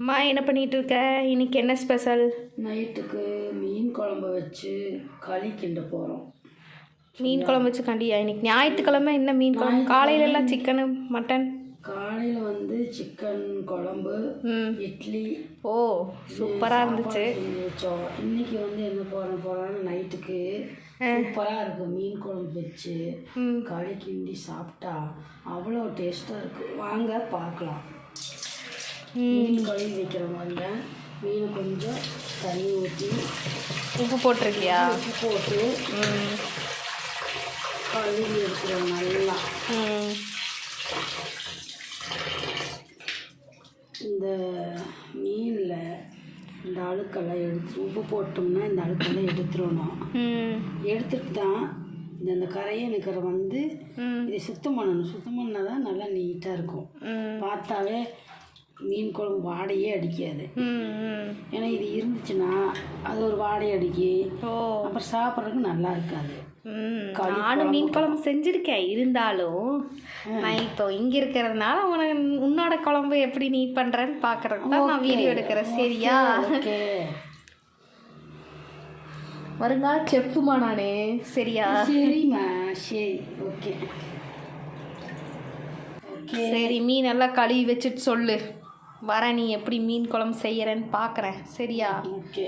அம்மா என்ன பண்ணிட்டு இருக்க இன்னைக்கு என்ன ஸ்பெஷல் நைட்டுக்கு மீன் குழம்பு வச்சு களி கிண்ட போகிறோம் மீன் குழம்பு வச்சு கண்டியா? இன்னைக்கு ஞாயிற்றுக்கிழமை என்ன மீன் குழம்பு? காலையில எல்லாம் சிக்கனு மட்டன் காலையில் வந்து சிக்கன் குழம்பு இட்லி. ஓ சூப்பராக இருந்துச்சு. வச்சோம். இன்னைக்கு வந்து என்ன போகிற போகிறான்னு நைட்டுக்கு சூப்பராக இருக்கும் மீன் குழம்பு வச்சு. களி கிண்டி சாப்பிட்டா அவ்வளோ டேஸ்ட்டாக இருக்குது வாங்க பார்க்கலாம். மீன் கழுவி வைக்கிற மாதிரிங்க மீன் கொஞ்சம் தண்ணி ஊற்றி உப்பு போட்டிருக்கியா? உப்பு போட்டு கழுவி எடுக்கிறோம் நல்லா இந்த மீனில் இந்த அழுக்கெல்லாம் எடுத்து உப்பு போட்டோம்னா இந்த அழுக்கெல்லாம் எடுத்துடணும். எடுத்துட்டு தான் இந்த கரையை நிற்கிற வந்து இதை சுத்தம் பண்ணணும். சுத்தம் பண்ணால் தான் நல்லா நீட்டாக இருக்கும். பார்த்தாவே மீன் குழம்பு வாடையே அடிக்காது. ஏன்னா இது இருந்துச்சுன்னா அது ஒரு வாடை அடிக்கி. ஓ. அப்புறம் சாப்பிட்றதுக்கு நல்லா இருக்காது. ம் நானும் மீன் குழம்பு செஞ்சுருக்கேன். இருந்தாலும் நான் இப்போ இங்கே இருக்கிறதுனால உனக்கு உன்னோட குழம்பு எப்படி நீ பண்ணுறேன்னு பார்க்கறதுக்கு தான் நான் வீடியோ எடுக்கிறேன். சரியா? வருங்கால செஃப்புமா நானே? சரியா? சரிம்மா. சரி ஓகே. ஓகே. சரி மீன் எல்லாம் கழுவி வச்சுட்டு சொல்லு. வரேன் நீ எப்படி மீன் குழம்பு செய்யறேன்னு பார்க்குறேன் சரியா? ஓகே